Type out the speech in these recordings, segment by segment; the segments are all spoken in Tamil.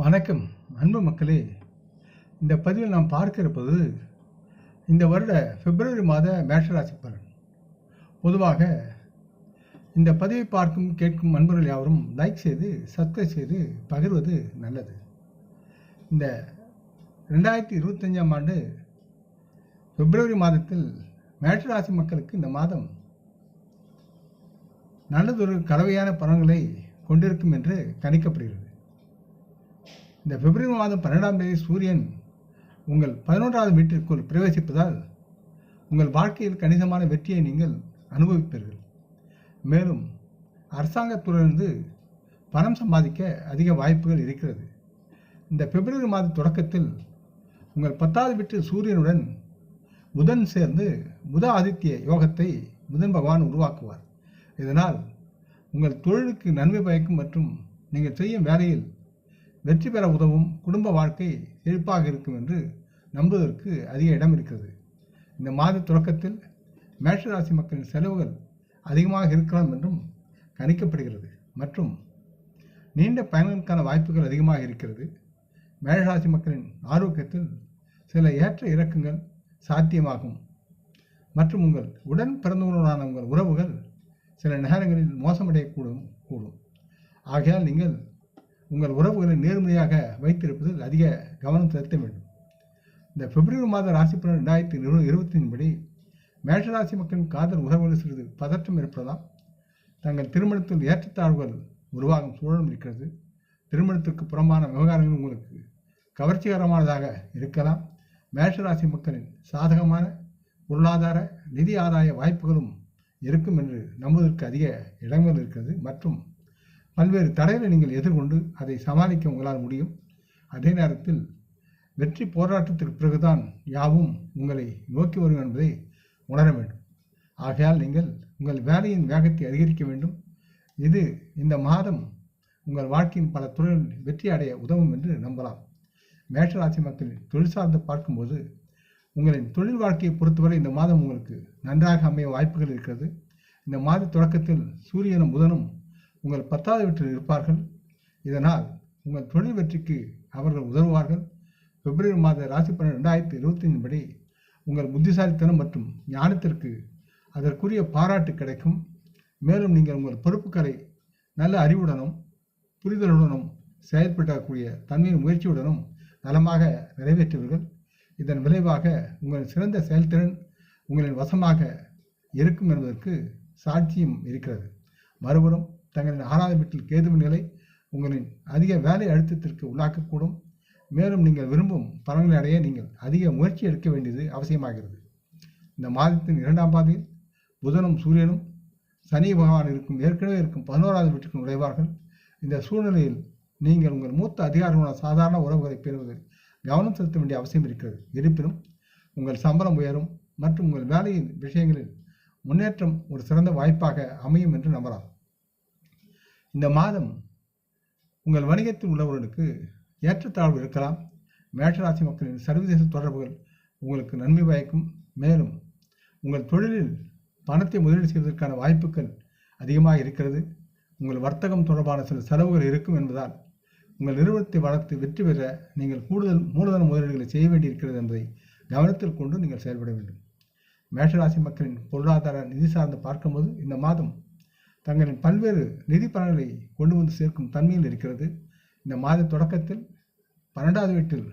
வணக்கம் அன்பு மக்களே. இந்த பதிவில் நாம் பார்க்க இருப்பது இந்த வருட பிப்ரவரி மாத மேஷராசி பலன். பொதுவாக இந்த பதிவை பார்க்கும் கேட்கும் அன்பர்கள் யாவரும் லைக் செய்து சப்ஸ்கிரைப் செய்து பகிர்வது நல்லது. இந்த ரெண்டாயிரத்தி இருபத்தஞ்சாம் ஆண்டு பிப்ரவரி மாதத்தில் மேஷராசி மக்களுக்கு இந்த மாதம் நல்லதொரு கலவையான பலன்களை கொண்டிருக்கும் என்று கணிக்கப்படுகிறது. இந்த பிப்ரவரி மாதம் பன்னெண்டாம் தேதி சூரியன் உங்கள் பதினொன்றாவது வீட்டிற்குள் பிரவேசிப்பதால் உங்கள் வாழ்க்கையில் கணிசமான வெற்றியை நீங்கள் அனுபவிப்பீர்கள். மேலும் அரசாங்கத்துறையிலிருந்து பணம் சம்பாதிக்க அதிக வாய்ப்புகள் இருக்கிறது. இந்த பிப்ரவரி மாத தொடக்கத்தில் உங்கள் பத்தாவது வீட்டு சூரியனுடன் புதன் சேர்ந்து புத ஆதித்ய யோகத்தை புதன் பகவான் உருவாக்குவார். இதனால் உங்கள் தொழிலுக்கு நன்மை பயக்கும் மற்றும் நீங்கள் செய்யும் வேலையில் வெற்றி பெற உதவும் குடும்ப வாழ்க்கை செழிப்பாக இருக்கும் என்று நம்புவதற்கு அதிக இடம் இருக்கிறது. இந்த மாத தொடக்கத்தில் மேஷராசி மக்களின் செலவுகள் அதிகமாக இருக்கலாம் என்றும் கணிக்கப்படுகிறது. மற்றும் நீண்ட பயணங்களுக்கான வாய்ப்புகள் அதிகமாக இருக்கிறது. மேஷராசி மக்களின் ஆரோக்கியத்தில் சில ஏற்ற இறக்கங்கள் சாத்தியமாகும். மற்றும் உங்கள் உடன் பிறந்தவர்களுடனான உங்கள் உறவுகள் சில நேரங்களில் மோசமடையக்கூடும் கூடும். ஆகையால் நீங்கள் உங்கள் உறவுகளை நேர்மையாக வைத்திருப்பதில் அதிக கவனம் செலுத்த வேண்டும். இந்த பிப்ரவரி மாத ராசி பலன் ரெண்டாயிரத்தி இரு இருபத்தின் படி மேஷராசி மக்களின் காதல் உறவுகள் சிறிது பதற்றம் இருப்பதால் தங்கள் திருமணத்தில் ஏற்றத்தாழ்வுகள் உருவாகும் சூழலும் இருக்கிறது. திருமணத்திற்கு புறம்பான விவகாரங்கள் உங்களுக்கு கவர்ச்சிகரமானதாக இருக்கலாம். மேஷராசி மக்களின் சாதகமான பொருளாதார நிதி ஆதாய வாய்ப்புகளும் இருக்கும் என்று நம்புவதற்கு அதிக இடங்கள் இருக்கிறது. மற்றும் பல்வேறு தடைகளை நீங்கள் எதிர்கொண்டு அதை சமாளிக்க உங்களால் முடியும். அதே நேரத்தில் வெற்றி போராட்டத்திற்கு பிறகுதான் யாவும் உங்களை நோக்கி வரும் என்பதை உணர வேண்டும். ஆகையால் நீங்கள் உங்கள் வேலையின் வேகத்தை அதிகரிக்க வேண்டும். இது இந்த மாதம் உங்கள் வாழ்க்கையின் பல துறைகளில் வெற்றி அடைய உதவும் என்று நம்பலாம். மேஷராசி மக்களின் தொழில் சார்ந்து பார்க்கும்போது உங்களின் தொழில் வாழ்க்கையை பொறுத்தவரை இந்த மாதம் உங்களுக்கு நன்றாக அமைய வாய்ப்புகள் இருக்கிறது. இந்த மாத தொடக்கத்தில் சூரியனும் புதனும் உங்கள் பத்தாவது வீட்டில் இருப்பார்கள். இதனால் உங்கள் தொழில் வெற்றிக்கு அவர்கள் உதவுவார்கள். பிப்ரவரி மாத ராசி பலன் ரெண்டாயிரத்தி இருபத்தின் படி உங்கள் புத்திசாலித்தனம் மற்றும் ஞானத்திற்கு அதற்குரிய பாராட்டு கிடைக்கும். மேலும் நீங்கள் உங்கள் பொறுப்புகளை நல்ல அறிவுடனும் புரிதலுடனும் செயல்படக்கூடிய தன்மையின் முயற்சியுடனும் நலமாக நிறைவேற்றுவீர்கள். இதன் விளைவாக உங்கள் சிறந்த செயல்திறன் உங்களின் வசமாக இருக்கும் என்பதற்கு சாட்சியம் இருக்கிறது. மறுபுறம் தங்களின் ஆறாவது வீட்டில் கேதுவின் நிலை உங்களின் அதிக வேலை அழுத்தத்திற்கு உள்ளாக்கக்கூடும். மேலும் நீங்கள் விரும்பும் பலன்களை அடைய நீங்கள் அதிக முயற்சி எடுக்க வேண்டியது அவசியமாகிறது. இந்த மாதத்தின் இரண்டாம் பாதையில் புதனும் சூரியனும் சனி பகவான் இருக்கும் ஏற்கனவே இருக்கும் பதினோராவது வீட்டுக்கு நுழைவார்கள். இந்த சூழ்நிலையில் நீங்கள் உங்கள் மூத்த அதிகாரிகளான சாதாரண உறவுகளை பெறுவதில் கவனம் செலுத்த வேண்டிய அவசியம் இருக்கிறது. இருப்பினும் உங்கள் சம்பளம் உயரும் மற்றும் உங்கள் வேலையின் விஷயங்களில் முன்னேற்றம் ஒரு சிறந்த வாய்ப்பாக அமையும் என்று நம்பலாம். இந்த மாதம் உங்கள் வணிகத்தில் உள்ளவர்களுக்கு ஏற்றத்தாழ்வு இருக்கலாம். மேஷராசி மக்களின் சர்வதேச தொடர்புகள் உங்களுக்கு நன்மை பயக்கும். மேலும் உங்கள் தொழிலில் பணத்தை முதலீடு செய்வதற்கான வாய்ப்புகள் அதிகமாக இருக்கிறது. உங்கள் வர்த்தகம் தொடர்பான சில செலவுகள் இருக்கும் என்பதால் உங்கள் நிறுவனத்தை வளர்த்து வெற்றி பெற நீங்கள் கூடுதல் மூலதன முதலீடுகளை செய்ய வேண்டியிருக்கிறது என்பதை கவனத்தில் கொண்டு நீங்கள் செயல்பட வேண்டும். மேஷராசி மக்களின் பொருளாதார நிதி சார்ந்து பார்க்கும்போது இந்த மாதம் தங்களின் பல்வேறு நிதி பலன்களை கொண்டு வந்து சேர்க்கும் தன்மையில் இருக்கிறது. இந்த மாத தொடக்கத்தில் பன்னெண்டாவது வீட்டில்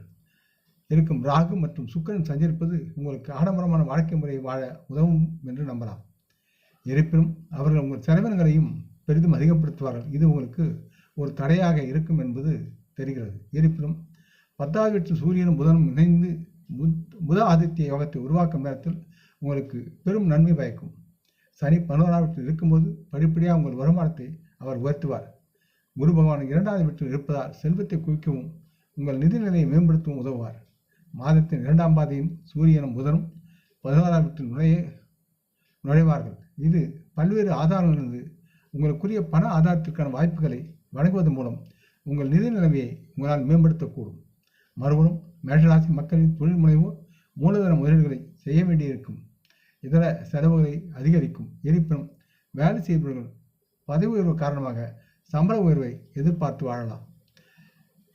இருக்கும் ராகு மற்றும் சுக்கரன் சஞ்சரிப்பது உங்களுக்கு ஆடம்பரமான வாழ்க்கை முறையை வாழ உதவும் என்று நம்பலாம். இருப்பினும் அவர்கள் உங்கள் செலவினங்களையும் பெரிதும் அதிகப்படுத்துவார்கள். இது உங்களுக்கு ஒரு தடையாக இருக்கும் என்பது தெரிகிறது. இருப்பினும் பத்தாவது வீட்டில் சூரியனும் புதனும் இணைந்து புத்- புத ஆதித்ய யோகத்தை உருவாக்கும் நேரத்தில் உங்களுக்கு பெரும் நன்மை பயக்கும். சனி பதினோராம் வீட்டில் இருக்கும்போது படிப்படியாக உங்கள் வருமானத்தை அவர் உயர்த்துவார். குரு பகவான் இரண்டாவது வீட்டில் இருப்பதால் செல்வத்தை குவிக்கவும் உங்கள் நிதி நிலையை மேம்படுத்தவும் உதவுவார். மாதத்தின் இரண்டாம் பாதையும் சூரியனும் புதனும் பதினோராம் வீட்டில் நுழைய நுழைவார்கள். இது பல்வேறு ஆதாரங்களிலிருந்து உங்களுக்குரிய பண ஆதாரத்திற்கான வாய்ப்புகளை வழங்குவதன் மூலம் உங்கள் நிதி நிலைமையை உங்களால் மேம்படுத்தக்கூடும். மறுபுறம் மேஷராசி மக்களின் தொழில் முனைவு மூலதன முதலீடுகளை செய்ய வேண்டியிருக்கும். இதர செலவுகளை அதிகரிக்கும். இருப்பினும் வேலை செய்பவர்கள் பதவி உயர்வு காரணமாக சம்பள உயர்வை எதிர்பார்த்து வாழலாம்.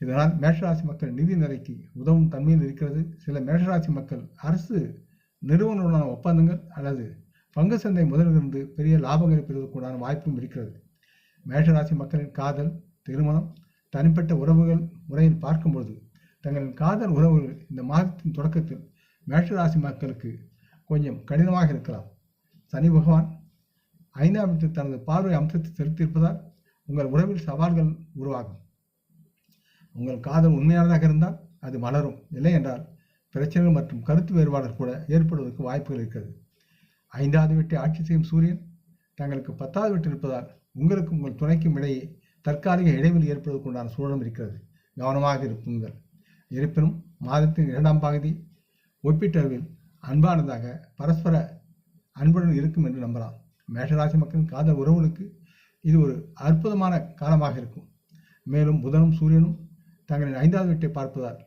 இதனால் மேஷராசி மக்கள் நிதி நிலைக்கு உதவும் தன்மையில் இருக்கிறது. சில மேஷராசி மக்கள் அரசு நிறுவனங்களுடனான ஒப்பந்தங்கள் அல்லது பங்கு சந்தை முதலிலிருந்து பெரிய லாபங்களை பெறுவதற்குண்டான வாய்ப்பும் இருக்கிறது. மேஷராசி மக்களின் காதல் திருமணம் தனிப்பட்ட உறவுகள் முறையில் பார்க்கும்பொழுது தங்களின் காதல் உறவுகள் இந்த மாதத்தின் தொடக்கத்தில் மேஷராசி மக்களுக்கு கொஞ்சம் கடினமாக இருக்கலாம். சனி பகவான் ஐந்தாம் இடத்தில் தனது பார்வை அம்சத்தை செலுத்தியிருப்பதால் உங்கள் உறவில் சவால்கள் உருவாகும். உங்கள் காதல் உண்மையானதாக இருந்தால் அது மலரும். இல்லை என்றால் பிரச்சனைகள் மற்றும் கருத்து வேறுபாடுகள் கூட ஏற்படுவதற்கு வாய்ப்புகள் இருக்கிறது. ஐந்தாவது வீட்டை ஆட்சி செய்யும் சூரியன் தங்களுக்கு பத்தாவது வீட்டில் இருப்பதால் உங்களுக்கும் உங்கள் துணைக்கும் இடையே தற்காலிக இடைவெளி ஏற்படுவதற்குண்டான சூழலும் இருக்கிறது. கவனமாக இருப்புங்கள் இருப்பினும் மாதத்தின் இரண்டாம் பகுதி ஒப்பீட்டளவில் அன்பானதாக பரஸ்பர அன்புடன் இருக்கும் என்று நம்பலாம். மேஷராசி மக்களின் காதல் உறவுகளுக்கு இது ஒரு அற்புதமான காலமாக இருக்கும். மேலும் புதனும் சூரியனும் தங்களின் ஐந்தாவது வீட்டை பார்ப்பதால்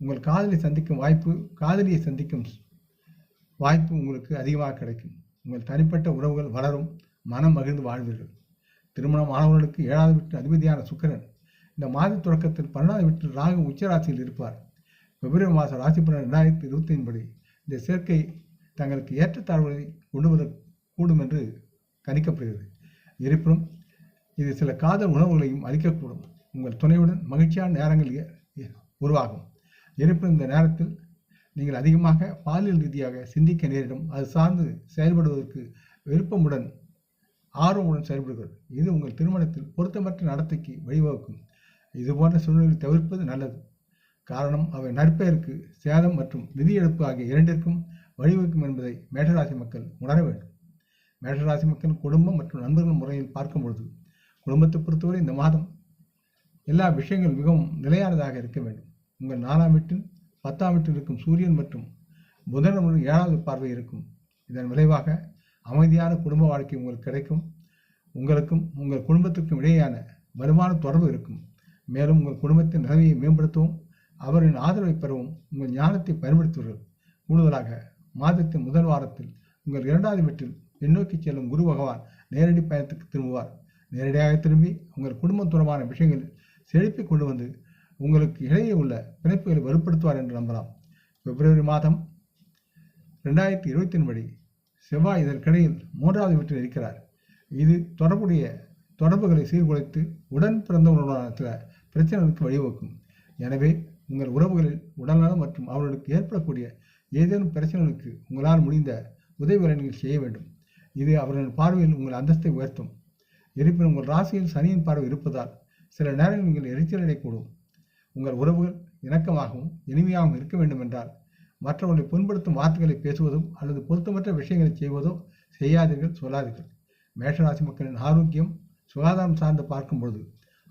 உங்கள் காதலை சந்திக்கும் வாய்ப்பு காதலியை சந்திக்கும் வாய்ப்பு உங்களுக்கு அதிகமாக கிடைக்கும். உங்கள் தனிப்பட்ட உறவுகள் வளரும் மனம் மகிழ்ந்து வாழ்வீர்கள். திருமணம் ஆனவர்களுக்கு ஏழாவது வீட்டு அதிபதியான சுக்கிரன் இந்த மாத தொடக்கத்தில் பன்னெண்டாவது வீட்டில் ராகு உச்சராசியில் இருப்பார். பிப்ரவரி மாதம் ராசி பலன் ரெண்டாயிரத்தி இருபத்தி படி இந்த சேர்க்கை தங்களுக்கு ஏற்றத்தாழ்வுகளை கொண்டு கூடும் என்று கணிக்கப்படுகிறது. இருப்பினும் இது சில காதல் உணவுகளையும் அளிக்கக்கூடும் உங்கள் துணையுடன் மகிழ்ச்சியான நேரங்கள் உருவாகும். இருப்பினும் இந்த நேரத்தில் நீங்கள் அதிகமாக பாலியல் ரீதியாக சிந்திக்க நேரிடும். அது சார்ந்து செயல்படுவதற்கு விருப்பமுடன் ஆர்வமுடன் செயல்படுகிறது. இது உங்கள் திருமணத்தில் பொருத்தமற்ற நடத்தைக்கு வழிவகுக்கும். இது போன்ற தவிர்ப்பது நல்லது. காரணம் அவை நற்பெயருக்கு சேதம் மற்றும் நிதி இழப்பு ஆகிய இரண்டிற்கும் வழிவகுக்கும் என்பதை மேஷராசி மக்கள் உணர வேண்டும். மேஷராசி மக்கள் குடும்பம் மற்றும் நண்பர்கள் முறையில் பார்க்கும் பொழுது குடும்பத்தை பொறுத்தவரை இந்த மாதம் எல்லா விஷயங்கள் மிகவும் நிலையானதாக இருக்க வேண்டும். உங்கள் நாலாம் வீட்டில் பத்தாம் வீட்டில் இருக்கும் சூரியன் மற்றும் புதனுடன் ஏழாவது பார்வை இருக்கும். இதன் விளைவாக அமைதியான குடும்ப வாழ்க்கை உங்களுக்கு கிடைக்கும். உங்களுக்கும் உங்கள் குடும்பத்திற்கும் இடையேயான வருமான தொடர்பு இருக்கும். மேலும் உங்கள் குடும்பத்தின் நிலைமையை மேம்படுத்தவும் அவரின் ஆதரவை பெறவும் உங்கள் ஞானத்தை பயன்படுத்துவீர்கள். கூடுதலாக மாதத்தின் முதல் வாரத்தில் உங்கள் இரண்டாவது வீட்டில் பின்னோக்கி செல்லும் குரு பகவான் நேரடி பயணத்துக்கு திரும்புவார். நேரடியாக திரும்பி உங்கள் குடும்பம் தொடர்பான விஷயங்களில் செழிப்பை கொண்டு வந்து உங்களுக்கு இடையே உள்ள பிணைப்புகளை வலுப்படுத்துவார் என்று நம்பலாம். பிப்ரவரி மாதம் ரெண்டாயிரத்தி இருபத்தின் படி செவ்வாய் இதற்கிடையில் மூன்றாவது வீட்டில் இருக்கிறார். இது தொடர்புடைய தொடர்புகளை சீர்குலைத்து உடன் பிறந்தவர்களுடனான சில பிரச்சனைகளுக்கு வழிவகுக்கும். எனவே உங்கள் உறவுகளில் உடல்நலம் மற்றும் அவர்களுக்கு ஏற்படக்கூடிய ஏதேனும் பிரச்சனைகளுக்கு உங்களால் முடிந்த உதவிகளை நீங்கள் செய்ய வேண்டும். இது அவர்களின் பார்வையில் உங்கள் அந்தஸ்தை உயர்த்தும். இருப்பினும் உங்கள் ராசியில் சனியின் பார்வை இருப்பதால் சில நேரங்களில் நீங்கள் எரிச்சல் அடையக்கூடும். உங்கள் உறவுகள் இணக்கமாகவும் இனிமையாகவும் இருக்க வேண்டும் என்றால் மற்றவர்களை புண்படுத்தும் வார்த்தைகளை பேசுவதும் அல்லது பொருத்தமற்ற விஷயங்களை செய்வதோ செய்யாதீர்கள் சொல்லாதீர்கள். மேஷராசி மக்களின் ஆரோக்கியம் சுகாதாரம் சார்ந்து பார்க்கும் பொழுது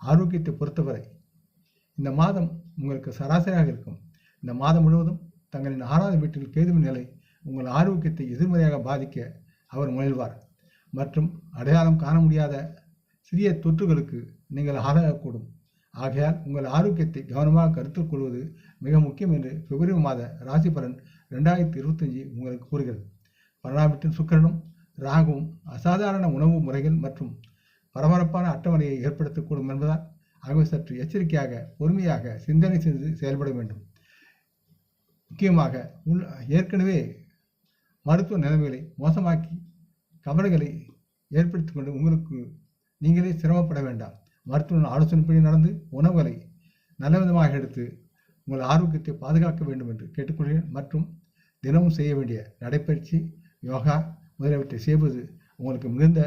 ஆரோக்கியத்தை பொறுத்தவரை இந்த மாதம் உங்களுக்கு சராசரியாக இருக்கும். இந்த மாதம் முழுவதும் தங்களின் ஆறாவது வீட்டில் கேதுவின் நிலை உங்கள் ஆரோக்கியத்தை எதிர்மறையாக பாதிக்க அவர் முயல்வார். மற்றும் அடையாளம் காண முடியாத சிறிய தொற்றுகளுக்கு நீங்கள் ஆளாகக்கூடும். ஆகையால் உங்கள் ஆரோக்கியத்தை கவனமாக கருத்தில் கொள்வது மிக முக்கியம் என்று பிப்ரவரி மாத ராசி பலன் ரெண்டாயிரத்தி இருபத்தஞ்சி உங்களுக்கு கூறுகிறது. பரணாமிட்டின் சுக்கிரனும் ராகுவும் அசாதாரண உணவு முறைகள் மற்றும் பரபரப்பான அட்டவணையை ஏற்படுத்தக்கூடும் என்பதால் ஆகவே சற்று எச்சரிக்கையாக பொறுமையாக சிந்தனை செய்து செயல்பட வேண்டும். முக்கியமாக உள் ஏற்கனவே மருத்துவ நிலைமைகளை மோசமாக்கி கவலைகளை ஏற்படுத்திக் கொண்டு உங்களுக்கு நீங்களே சிரமப்பட வேண்டாம். மருத்துவ ஆலோசனைப்படி நடந்து உணவுகளை நல்ல விதமாக எடுத்து உங்கள் ஆரோக்கியத்தை பாதுகாக்க வேண்டும் என்று கேட்டுக்கொள்கிறேன். மற்றும் தினமும் செய்ய வேண்டிய நடைப்பயிற்சி யோகா முதலியவற்றை செய்வது உங்களுக்கு மிகுந்த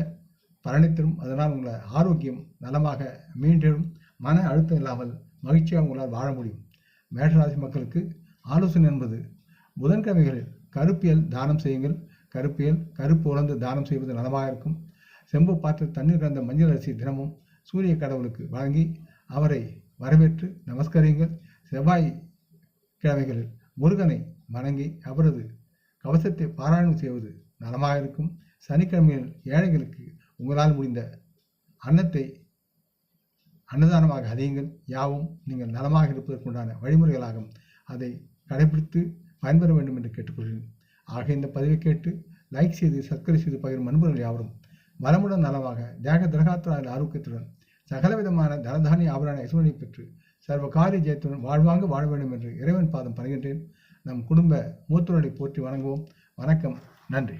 பலனை தரும். அதனால் உங்கள் ஆரோக்கியம் நலமாக மீண்டும் மன அழுத்தம் இல்லாமல் மகிழ்ச்சியாக உங்களால் வாழ முடியும். மேஷராசி மக்களுக்கு ஆலோசனை என்பது புதன்கிழமைகளில் கருப்பியல் தானம் செய்யுங்கள். கருப்பியல் கருப்பு உலர்ந்து தானம் செய்வது நலமாக இருக்கும். செம்பு பாத்திர தண்ணீர் கலந்த மஞ்சள் அரிசி தினமும் சூரிய கடவுளுக்கு வழங்கி அவரை வரவேற்று நமஸ்கரியுங்கள். செவ்வாய் கிழமைகளில் முருகனை வணங்கி அவரது கவசத்தை பாராயணம் செய்வது நலமாக இருக்கும். சனிக்கிழமையில் ஏழைகளுக்கு உங்களால் முடிந்த அன்னத்தை அன்னதானமாக அதையுங்கள் யாவும் நீங்கள் நலமாக இருப்பதற்குண்டான வழிமுறைகளாகும் அதை கடைபிடித்து பயன்பெற வேண்டும் என்று கேட்டுக்கொள்கிறேன். ஆக இந்த பதிவை கேட்டு லைக் செய்து சப்ஸ்கிரைப் செய்து பகிரும் அன்பர்கள் யாவரும் வளமுடன் நலமாக தேக திரகாத்திராய ஆரோக்கியத்துடன் சகலவிதமான தனதானிய ஆபரண ஐஸ்வர்யை பெற்று சர்வ காரிய ஜெயத்துடன் வாழ்வாங்க வாழ வேண்டும் என்று இறைவன் பாதம் பணிகின்றேன். நம் குடும்ப மூத்தோரை போற்றி வணங்குவோம். வணக்கம். நன்றி.